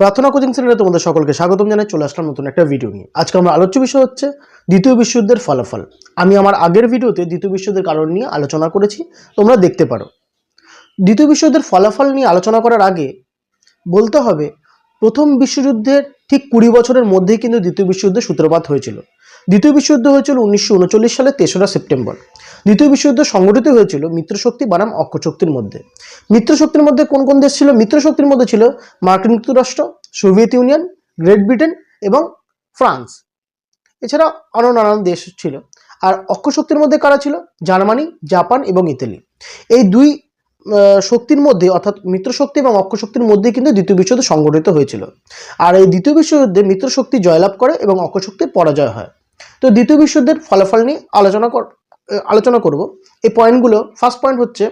প্রার্থনা কোচিং সেন্টারে তোমাদের সকলকে স্বাগতম জানাই, চলে আসলাম নতুন একটা ভিডিও নিয়ে। আজকে আমার আলোচ্য বিষয় হচ্ছে দ্বিতীয় বিশ্বযুদ্ধের ফলাফল। আমি আমার আগের ভিডিওতে দ্বিতীয় বিশ্বযুদ্ধের কারণ নিয়ে আলোচনা করেছি, তোমরা দেখতে পারো। দ্বিতীয় বিশ্বযুদ্ধের ফলাফল নিয়ে আলোচনা করার আগে বলতে হবে, প্রথম বিশ্বযুদ্ধের ঠিক কুড়ি বছরের মধ্যেই কিন্তু দ্বিতীয় বিশ্বযুদ্ধের সূত্রপাত হয়েছিল। দ্বিতীয় বিশ্বযুদ্ধ হয়েছিল উনিশশো উনচল্লিশ সালে তেসরা সেপ্টেম্বর। দ্বিতীয় বিশ্বযুদ্ধ সংগঠিত হয়েছিল মিত্রশক্তি বনাম অক্ষশক্তির মধ্যে। মিত্রশক্তির মধ্যে কোন কোন দেশ ছিল? মিত্রশক্তির মধ্যে ছিল মার্কিন যুক্তরাষ্ট্র, সোভিয়েত ইউনিয়ন, গ্রেট ব্রিটেন এবং ফ্রান্স। এছাড়া আরও নানান দেশ ছিল। আর অক্ষশক্তির মধ্যে কারা ছিল? জার্মানি, জাপান এবং ইতালি। এই দুই শক্তির মধ্যে অর্থাৎ মিত্রশক্তি এবং অক্ষশক্তির মধ্যে কিন্তু দ্বিতীয় বিশ্বযুদ্ধ সংগঠিত হয়েছিল। আর এই দ্বিতীয় বিশ্বযুদ্ধে মিত্রশক্তি জয়লাভ করে এবং অক্ষশক্তির পরাজয় হয়। তো দ্বিতীয় বিশ্বযুদ্ধের ফলাফল নিয়ে আলোচনা কর আলোচনা করব। এই পয়েন্টগুলো ফার্স্ট পয়েন্ট হচ্ছে,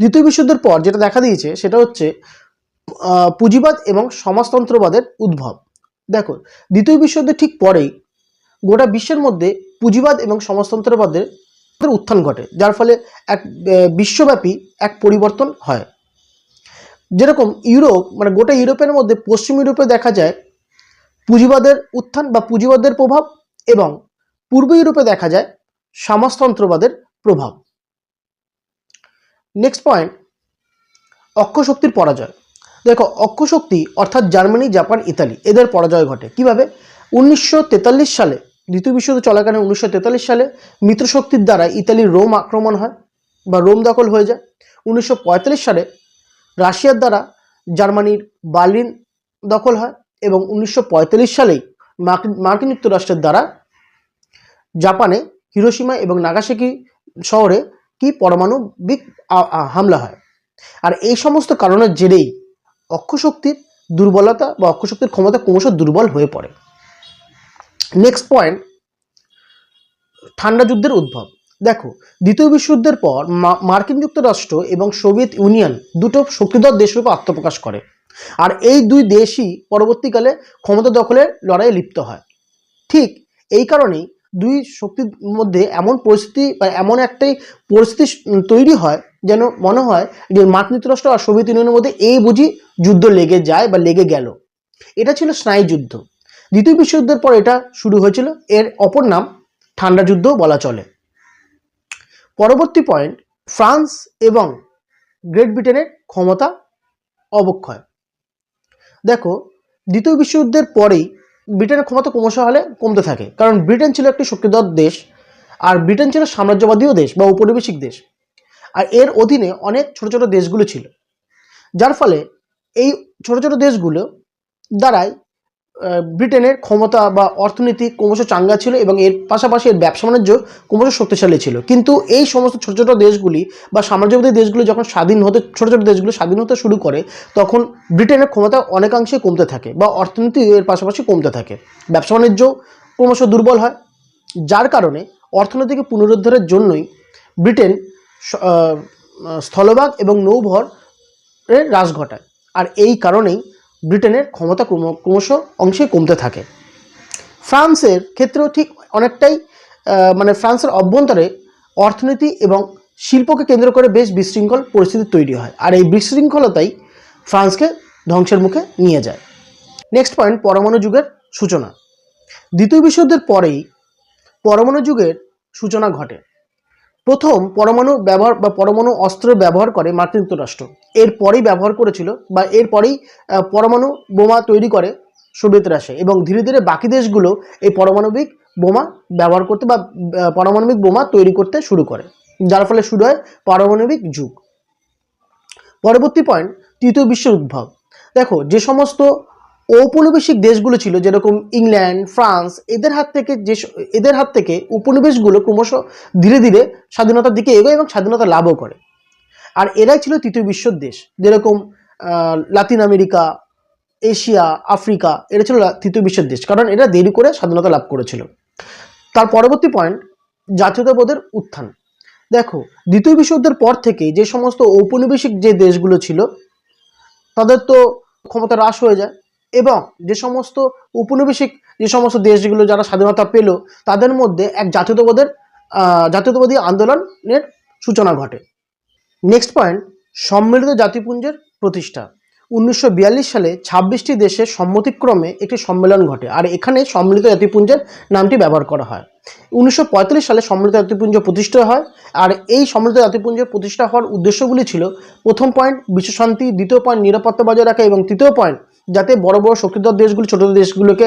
দ্বিতীয় বিশ্বযুদ্ধের পর যেটা দেখা দিয়েছে সেটা হচ্ছে পুঁজিবাদ এবং সমাজতন্ত্রবাদের উদ্ভব। দেখো, দ্বিতীয় বিশ্বযুদ্ধের ঠিক পরেই গোটা বিশ্বের মধ্যে পুঁজিবাদ এবং সমাজতন্ত্রবাদের উত্থান ঘটে, যার ফলে এক বিশ্বব্যাপী এক পরিবর্তন হয়। যেরকম ইউরোপ মানে গোটা ইউরোপের মধ্যে পশ্চিম ইউরোপে দেখা যায় পুঁজিবাদের উত্থান বা পুঁজিবাদের প্রভাব এবং পূর্ব ইউরোপে দেখা যায় সমাজতন্ত্রবাদের প্রভাব। নেক্সট পয়েন্ট অক্ষশক্তির পরাজয়। দেখো অক্ষশক্তি অর্থাৎ জার্মানি, জাপান, ইতালি, এদের পরাজয় ঘটে। কীভাবে? উনিশশো তেতাল্লিশ সালে, দ্বিতীয় বিশ্বযুদ্ধ চলাকালীন উনিশশো তেতাল্লিশ সালে মিত্রশক্তির দ্বারা ইতালির রোম আক্রমণ হয় বা রোম দখল হয়ে যায়। উনিশশো পঁয়তাল্লিশ সালে রাশিয়ার দ্বারা জার্মানির বার্লিন দখল হয়। এবং উনিশশো সালেই মার্কিন যুক্তরাষ্ট্রের দ্বারা জাপানে হিরোসীমা এবং নাগাসাকি শহরে কি পরমাণবিক হামলা হয়? আর এই সমস্ত কারণের জেরেই অক্ষশক্তির দুর্বলতা বা অক্ষশক্তির ক্ষমতা ক্রমশ দুর্বল হয়ে পড়ে। নেক্সট পয়েন্ট ঠান্ডা যুদ্ধের উদ্ভব। দেখো, দ্বিতীয় বিশ্বযুদ্ধের পর মার্কিন যুক্তরাষ্ট্র এবং সোভিয়েত ইউনিয়ন দুটো শক্তিধর দেশরূপে আত্মপ্রকাশ করে। আর এই দুই দেশই পরবর্তীকালে ক্ষমতা দখলের লড়াইয়ে লিপ্ত হয়। ঠিক এই কারণেই দুই শক্তির মধ্যে এমন পরিস্থিতি বা এমন একটাই পরিস্থিতি তৈরি হয় যেন মনে হয় যে মার্কিন যুক্তরাষ্ট্র আর সোভিয়েত ইউনিয়নের মধ্যে এই বুঝি যুদ্ধ লেগে যায় বা লেগে গেল। এটা ছিল স্নায়ু যুদ্ধ। দ্বিতীয় বিশ্বযুদ্ধের পর এটা শুরু হয়েছিল। এর অপর নাম ঠান্ডা যুদ্ধ বলা চলে। পরবর্তী পয়েন্ট ফ্রান্স এবং গ্রেট ব্রিটেনের ক্ষমতা অবক্ষয়। দেখো, দ্বিতীয় বিশ্বযুদ্ধের পরেই ব্রিটেনের ক্ষমতা ক্রমশ হলে কমতে থাকে। কারণ ব্রিটেন ছিল একটি শক্তিধর দেশ, আর ব্রিটেন ছিল সাম্রাজ্যবাদীয় দেশ বা উপনিবেশিক দেশ। আর এর অধীনে অনেক ছোট ছোট দেশগুলো ছিল। যার ফলে এই ছোট ছোট দেশগুলো দ্বারাই ব্রিটেনের ক্ষমতা বা অর্থনীতি ক্রমশ চাঙ্গা ছিল এবং এর পাশাপাশি এর ব্যবসা বাণিজ্য ক্রমশ শক্তিশালী ছিল। কিন্তু এই সমস্ত ছোট ছোট দেশগুলি বা সাম্রাজ্যবাদী দেশগুলি যখন স্বাধীন হতে, ছোটো ছোটো দেশগুলো স্বাধীন হতে শুরু করে, তখন ব্রিটেনের ক্ষমতা অনেকাংশে কমতে থাকে বা অর্থনীতি এর পাশাপাশি কমতে থাকে। ব্যবসা বাণিজ্য ক্রমশ দুর্বল হয়, যার কারণে অর্থনৈতিক পুনরুদ্ধারের জন্যই ব্রিটেন স্থলভাগ এবং নৌভর হ্রাস ঘটায়। আর এই কারণেই ব্রিটেনের ক্ষমতা ক্রম- ক্রমশ অংশে কমতে থাকে। ফ্রান্সের ক্ষেত্রেও ঠিক অনেকটাই মানে ফ্রান্সের অভ্যন্তরে অর্থনীতি এবং শিল্পকে কেন্দ্র করে বেশ বিশৃঙ্খল পরিস্থিতি তৈরি হয় আর এই বিশৃঙ্খলতাই ফ্রান্সকে ধ্বংসের মুখে নিয়ে যায়। নেক্সট পয়েন্ট, পরমাণু যুগের সূচনা। দ্বিতীয় বিশ্বযুদ্ধের পরেই পরমাণু যুগের সূচনা ঘটে। প্রথম পরমাণু ব্যবহার বা পরমাণু অস্ত্র ব্যবহার করে মার্কিন যুক্তরাষ্ট্র। এরপরেই ব্যবহার করেছিল বা এরপরেই পরমাণু বোমা তৈরি করে সোভিয়েত রাশিয়া এবং ধীরে ধীরে বাকি দেশগুলো এই পারমাণবিক বোমা ব্যবহার করতে বা পারমাণবিক বোমা তৈরি করতে শুরু করে, যার ফলে শুরু হয় পারমাণবিক যুগ। পরবর্তী পয়েন্ট তৃতীয় বিশ্বের উদ্ভব। দেখো, যে সমস্ত ঔপনিবেশিক দেশগুলো ছিল, যেরকম ইংল্যান্ড, ফ্রান্স, এদের হাত থেকে যে এদের হাত থেকে উপনিবেশগুলো ক্রমশ ধীরে ধীরে স্বাধীনতার দিকে এগোয় এবং স্বাধীনতা লাভও করে। আর এরাই ছিল তৃতীয় বিশ্বর দেশ, যেরকম লাতিন আমেরিকা, এশিয়া, আফ্রিকা, এরা ছিল তৃতীয় বিশ্বের দেশ, কারণ এরা দেরি করে স্বাধীনতা লাভ করেছিল। তার পরবর্তী পয়েন্ট জাতীয়তাবোধের উত্থান। দেখো, দ্বিতীয় বিশ্বযুদ্ধের পর থেকে যে সমস্ত ঔপনিবেশিক যে দেশগুলো ছিল, তাদের তো ক্ষমতা হ্রাস হয়ে যায়। এবং যে সমস্ত উপনিবেশিক যে সমস্ত দেশগুলো যারা স্বাধীনতা পেল, তাদের মধ্যে এক জাতীয়তাবাদের জাতীয়তাবাদী আন্দোলনের সূচনা ঘটে। নেক্সট পয়েন্ট সম্মিলিত জাতিপুঞ্জের প্রতিষ্ঠা। উনিশশো বিয়াল্লিশ সালে ছাব্বিশটি দেশের সম্মতিক্রমে একটি সম্মেলন ঘটে, আর এখানে সম্মিলিত জাতিপুঞ্জের নামটি ব্যবহার করা হয়। উনিশশো পঁয়তাল্লিশ সালে সম্মিলিত জাতিপুঞ্জ প্রতিষ্ঠা হয়, আর এই সম্মিলিত জাতিপুঞ্জের প্রতিষ্ঠা হওয়ার উদ্দেশ্যগুলি ছিল, প্রথম পয়েন্ট বিশ্বশান্তি দ্বিতীয় পয়েন্ট নিরাপত্তা বজায় রাখা এবং তৃতীয় পয়েন্ট যাতে বড় বড় শক্তিধর দেশগুলি, ছোট দেশগুলোকে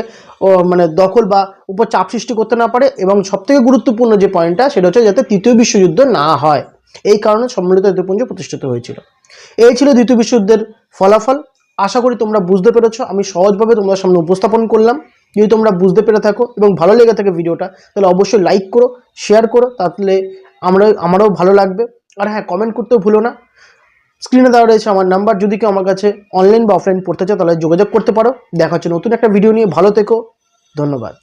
মানে দখল বা উপর চাপ সৃষ্টি করতে না পারে এবং সবথেকে গুরুত্বপূর্ণ যে পয়েন্টটা সেটা হচ্ছে যাতে তৃতীয় বিশ্বযুদ্ধ না হয়। এই কারণে সম্মিলিত জাতিপুঞ্জ প্রতিষ্ঠিত হয়েছিল। এই ছিল দ্বিতীয় বিশ্বযুদ্ধের ফলাফল। আশা করি তোমরা বুঝতে পেরেছ। আমি সহজভাবে তোমাদের সামনে উপস্থাপন করলাম। যদি তোমরা বুঝতে পেরে থাকো এবং ভালো লেগে থাকে ভিডিওটা, তাহলে অবশ্যই লাইক করো শেয়ার করো, তাহলে আমরা আমারও ভালো লাগবে। আর হ্যাঁ কমেন্ট করতেও ভুলো না। স্ক্রিনে দেওয়া রয়েছে আমার নাম্বার যদি কেউ আমার কাছে অনলাইন বা অফলাইন পড়তে চাও, তাহলে যোগাযোগ করতে পারো। দেখা হচ্ছে নতুন একটা ভিডিও নিয়ে। ভালো থেকো। ধন্যবাদ।